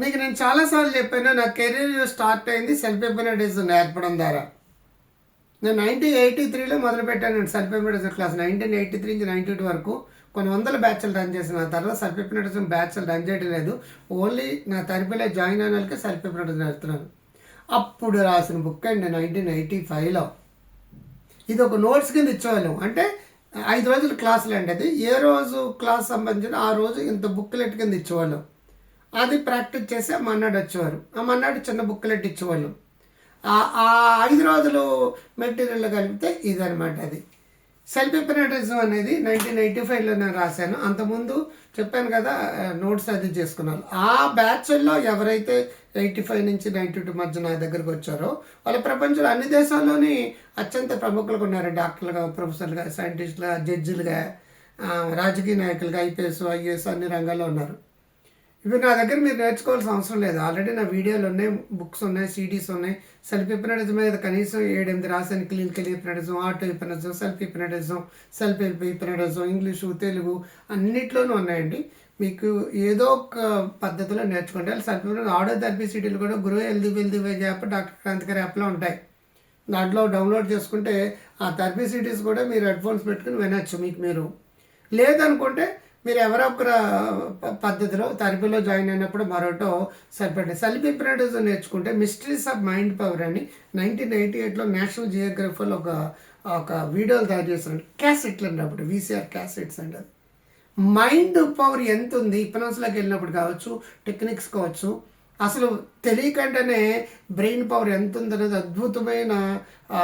మీకు నేను చాలాసార్లు చెప్పాను నా కెరీర్ స్టార్ట్ అయింది సెల్ఫ్ ఎంపీనైజ్ నేర్పడం ద్వారా. నేను నైన్టీన్ ఎయిటీ త్రీలో మొదలుపెట్టాను నేను సెల్ఫ్ ఎంపీనైజ్ క్లాస్ నైన్టీన్ ఎయిటీ త్రీ నుంచి నైన్టీ టూ వరకు. కొన్ని వందల బ్యాచ్లు రన్ చేసిన తర్వాత సెల్ఫ్ ఎంపీనైజ్ బ్యాచ్లు రన్ చేయడం లేదు. ఓన్లీ నా థెరపీలో జాయిన్ అయిన వాళ్ళకి సెల్ఫ్ ఎంపీనైజ్ నేర్పుతున్నాను అప్పుడు రాసిన బుక్ అండి నైన్టీన్ ఎయిటీ ఫైవ్లో ఇది ఒక నోట్స్ కింద ఇచ్చేవాళ్ళం. అంటే ఐదు రోజులు క్లాసులు అండి అది. ఏ రోజు క్లాస్ సంబంధించిన ఆ రోజు ఇంత బుక్లెట్ కింద ఇచ్చేవాళ్ళం. అది ప్రాక్టీస్ చేసి ఆ మన్నాడు వచ్చేవారు. ఆ మన్నాడు చిన్న బుక్లెట్ ఇచ్చేవాళ్ళు. ఆ- ఐదు రోజులు మెటీరియల్ కలిపితే ఇదనమాట అది. సెల్ఫ్ హిప్నటిజం అనేది నైన్టీన్ ఎయిటీ ఫైవ్లో నేను రాశాను. అంతకుముందు చెప్పాను కదా నోట్స్ అది చేసుకున్నాను ఆ బ్యాచ్ల్లో ఎవరైతే ఎయిటీ ఫైవ్ నుంచి నైంటీ టూ మధ్య నా దగ్గరకు వచ్చారో వాళ్ళ ప్రపంచంలో అన్ని దేశాల్లోని అత్యంత ప్రముఖులుగా ఉన్నారు. డాక్టర్లుగా ప్రొఫెసర్లుగా సైంటిస్టులుగా జడ్జిలుగా రాజకీయ నాయకులుగా ఐపీఎస్ ఐఏఎస్ అన్ని రంగాల్లో ఉన్నారు. ఇవి నా దగ్గర మీరు నేర్చుకోవాల్సిన అవసరం లేదు. ఆల్రెడీ నా వీడియోలు ఉన్నాయి బుక్స్ ఉన్నాయి సీడీస్ ఉన్నాయి. సెల్ఫ్ హిప్నటిజం మీద కనీసం ఏడెనిమిది రాసాను. Clinical hypnotism auto hypnotism self hypnotism self help hypnotism English Telugu అన్నిట్లోనూ ఉన్నాయండి. మీకు ఏదో ఒక పద్ధతిలో నేర్చుకుంటే సెల్ఫ్ ఆడో థెరపీ సిటీలు కూడా గురువు healthy wealthy app doctor Krantikari యాప్లో ఉంటాయి. దాంట్లో డౌన్లోడ్ చేసుకుంటే ఆ థెరపీ సిటీస్ కూడా మీరు హెడ్ఫోన్స్ పెట్టుకుని వినొచ్చు మీకు మీరు. లేదనుకుంటే మీరు ఎవరో ఒక పద్ధతిలో థెరపీలో జాయిన్ అయినప్పుడు మరోటో సరిపెట్టే సెల్ఫ్ హిప్నటిజం నేర్చుకుంటే మిస్టరీస్ ఆఫ్ మైండ్ పవర్ అని నైన్టీన్ ఎయిటీ ఎయిట్లో నేషనల్ జియోగ్రఫీలో ఒక ఒక వీడియోలు తయారు చేస్తున్నాడు క్యాసెట్లు అన్నప్పుడు వీసీఆర్ క్యాసెట్స్ అండి అది. మైండ్ పవర్ ఎంత ఉంది ఇపనస్లోకి వెళ్ళినప్పుడు కావచ్చు టెక్నిక్స్ కావచ్చు అసలు తెలియకుండానే బ్రెయిన్ పవర్ ఎంత ఉందనేది అద్భుతమైన ఆ,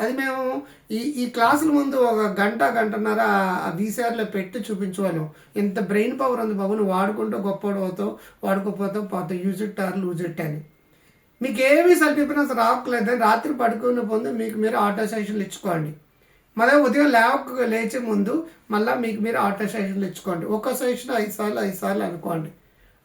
అది మేము ఈ ఈ క్లాసుల ముందు ఒక గంట గంటన్నర ఆ వీసీఆర్లో పెట్టి చూపించేవాళ్ళం. ఇంత బ్రెయిన్ పవర్ ఉంది బాబు నువ్వు వాడుకుంటూ గొప్పవాడు అవుతావు వాడుకోపోతావు పోతావు use it or lose it అని. మీకు ఏమీ సల్పిపినెస్ రావట్లేదని రాత్రి పడుకున్న పొందు మీకు మీరు ఆటో సెషన్లు ఇచ్చుకోండి. మళ్ళీ ఉదయం లేవక లేచే ముందు మళ్ళీ మీకు మీరు ఆటో సెషన్లు ఇచ్చుకోండి. ఒక సెషన్ ఐదు సార్లు ఐదు సార్లు అనుకోండి.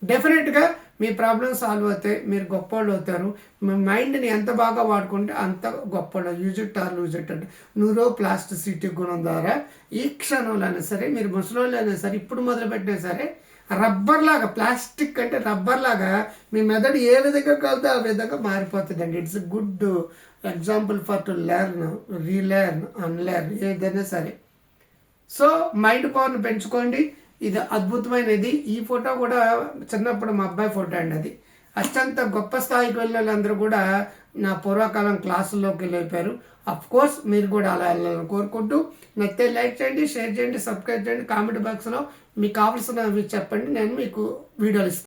డెఫినెట్గా మీ ప్రాబ్లమ్ సాల్వ్ అవుతాయి మీరు గొప్పవాళ్ళు అవుతారు. మీ మైండ్ని ఎంత బాగా వాడుకుంటే అంత గొప్పవాళ్ళు use it or lose it అంటే న్యూరో ప్లాస్టిసిటీ గుణం ద్వారా ఈ క్షణంలో అయినా సరే మీరు ముసలోళ్ళు అయినా సరే ఇప్పుడు మొదలుపెట్టినా సరే రబ్బర్ లాగా ప్లాస్టిక్ అంటే రబ్బర్ లాగా మీ మెదడు ఏ విధంగా కలితే ఆ విధంగా మారిపోతుందండి. It's good example for to learn relearn unlearn ఏదైనా సరే. సో మైండ్ పవర్ని పెంచుకోండి. ఇది అద్భుతమైనది. ఈ ఫోటో కూడా చిన్నప్పుడు మా అబ్బాయి ఫోటో అండి అది. అత్యంత గొప్ప స్థాయికి వెళ్ళిన వాళ్ళందరూ కూడా నా పూర్వకాలం క్లాసుల్లోకి వెళ్ళిపోయారు. అఫ్ కోర్స్ మీరు కూడా అలా వెళ్ళాలని కోరుకుంటూ నచ్చితే లైక్ చేయండి షేర్ చేయండి సబ్స్క్రైబ్ చేయండి కామెంట్ బాక్స్లో మీకు కావాల్సినవి చెప్పండి. నేను మీకు వీడియోలు ఇస్తాను.